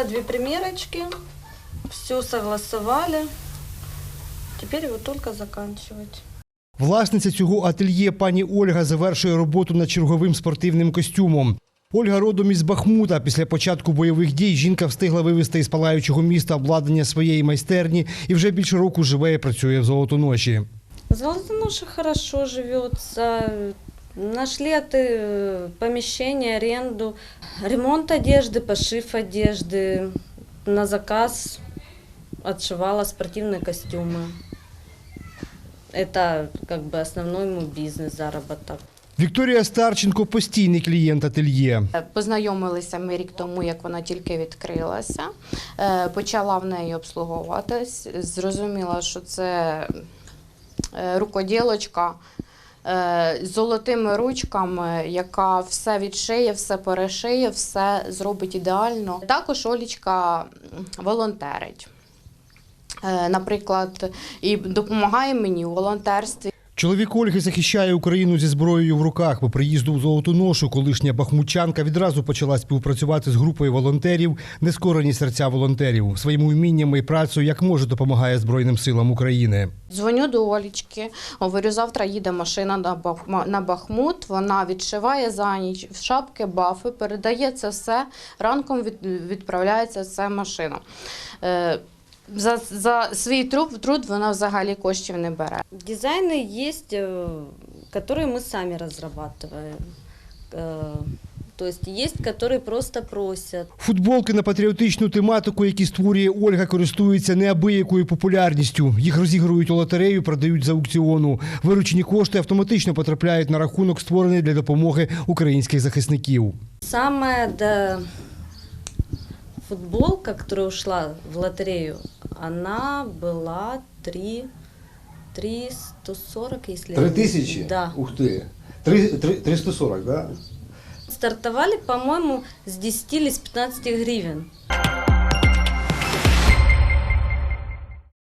сделала две примерочки, все согласовали. Теперь его только заканчивать. Власниця цього ательє пані Ольга завершує роботу над черговим спортивним костюмом. Ольга родом із Бахмута. Після початку бойових дій жінка встигла вивезти із палаючого міста обладнання своєї майстерні і вже більше року живе і працює в золотоноші. Золотоноша хорошо живется. Нашли от, э, помещение, аренду, ремонт одежды, пошив одежды. На заказ отшивала спортивные костюмы. Это как бы основной мой бизнес, заработок. Вікторія Старченко постійний клієнт ательє. Познайомилися ми рік тому, як вона тільки відкрилася. Е, Почала в неї обслуговуватись. Зрозуміла, що це е, рукоділочка е, з золотими ручками, яка все відшиє, все перешиє, все зробить ідеально. Також Олічка волонтерить. Е, Наприклад, і допомагає мені у волонтерстві. Чоловік Ольги захищає Україну зі зброєю в руках. По приїзду в Золотоношу колишня бахмутчанка відразу почала співпрацювати з групою волонтерів «Нескорені серця волонтерів. Своїми вміннями і працею як може допомагає Збройним силам України. Дзвоню до Олічки, говорю, завтра їде машина на Бахмут. Вона відшиває за ніч в шапки, бафи, передає це все. Ранком відправляється ця машина Е, за, за свій труд, труд вона взагалі коштів не бере. Дизайны есть, э, которые мы сами разрабатываем. Э, То есть есть, которые просто просят. Футболки на патріотичну тематику, які створює Ольга, користуються неабиякою популярністю. Їх розігрують у лотерею, продають з аукціону. Виручені кошти автоматично потрапляють на рахунок, створений для допомоги українських захисників. Самая да, футболка, которая ушла в лотерею, она была 3, 340, если... Три тисячі? Да. Ух ты! 3, 3, 340. Да? Стартовали, по-моему, с 10 или с 15 гривен.